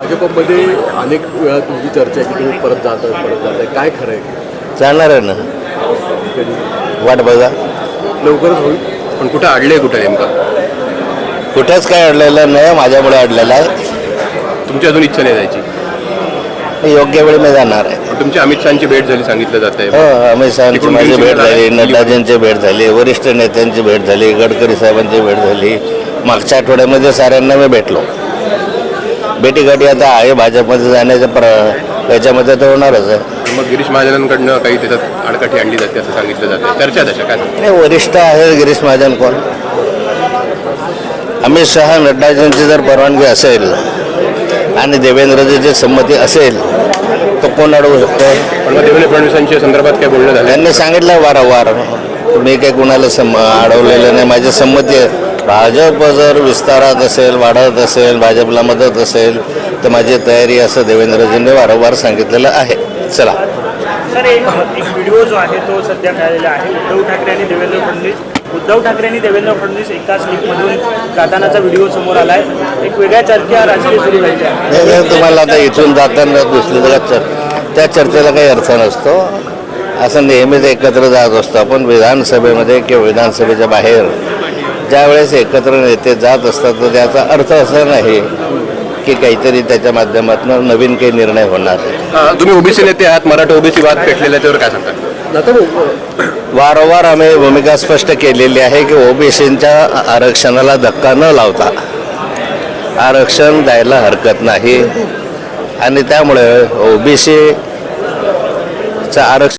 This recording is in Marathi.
भाजपमध्ये अनेक वेळा तुमची चर्चा आहे की तुम्ही परत जात आहे परत जात आहे काय खरं आहे? चालणार आहे ना. वाट बघा. लवकरच होईल. पण कुठं अडले कुठं नेमकं? कुठेच काय अडलेलं नाही माझ्यामुळे अडलेलं आहे. तुमची अजून इच्छा नाही जायची. योग्य वेळी मी जाणार आहे. तुमची अमित शहाची भेट झाली सांगितलं जात हो आहे अमित शहाची माझी भेट झाली नड्डाजींची भेट झाली वरिष्ठ नेत्यांची भेट झाली गडकरी साहेबांची भेट झाली. मागच्या आठवड्यामध्ये साऱ्यांना मी भेटलो. भेटीगाठी आता आहे भाजपमध्ये जाण्याच्या प्र याच्यामध्ये तर होणारच आहे. मग गिरीश महाजनांकडनं काही त्याच्यात आडकाठी आणली जाते असं सांगितलं जातं. चर्चा तशा काय नाही वरिष्ठ आहे गिरीश महाजन कोण? अमित शहा नड्डाजींची जर परवानगी असेल आणि देवेंद्रजीची संमती असेल तर कोण अडवू शकतो? पण मग देवेंद्र फडणवीसांच्या संदर्भात काय बोलणं झालं? त्यांनी सांगितलं वारंवार मी काही कुणाला सम अडवलेलं नाही माझी संमती आहे. भाजप जर विस्तारात असेल वाढत असेल भाजपला मदत असेल तर माझी तयारी असं देवेंद्रजींनी वारंवार सांगितलेलं आहे. चला. सर एक एक व्हिडिओ जो आहे तो सध्या मिळालेला आहे. उद्धव ठाकरे आणि देवेंद्र फडणवीस. उद्धव ठाकरे आणि देवेंद्र फडणवीस एकाच लीगमधून जातानाचा व्हिडिओ समोर आला आहे एक वेगळ्या चर्चा राजकीय सुरू झाली जर तुम्हाला आता इथून जाताना दुसरी चर त्या चर्चेला काही अर्थ नसतो असं नेहमीच एकत्र जात असतो आपण विधानसभेमध्ये किंवा विधानसभेच्या बाहेर. ज्यावेळेस एकत्र नेते जात असतात तर त्याचा अर्थ असा नाही की काहीतरी त्याच्या माध्यमातून नवीन काही निर्णय होणार. आहे तुम्ही ओबीसी नेते आहात मराठा ओबीसी वाद पेटलेला त्यावर काय सांगता? वारंवार आम्ही भूमिका स्पष्ट केलेली आहे की ओबीसीच्या आरक्षणाला धक्का न लावता आरक्षण द्यायला हरकत नाही. आणि त्यामुळे ओबीसीचं आरक्षण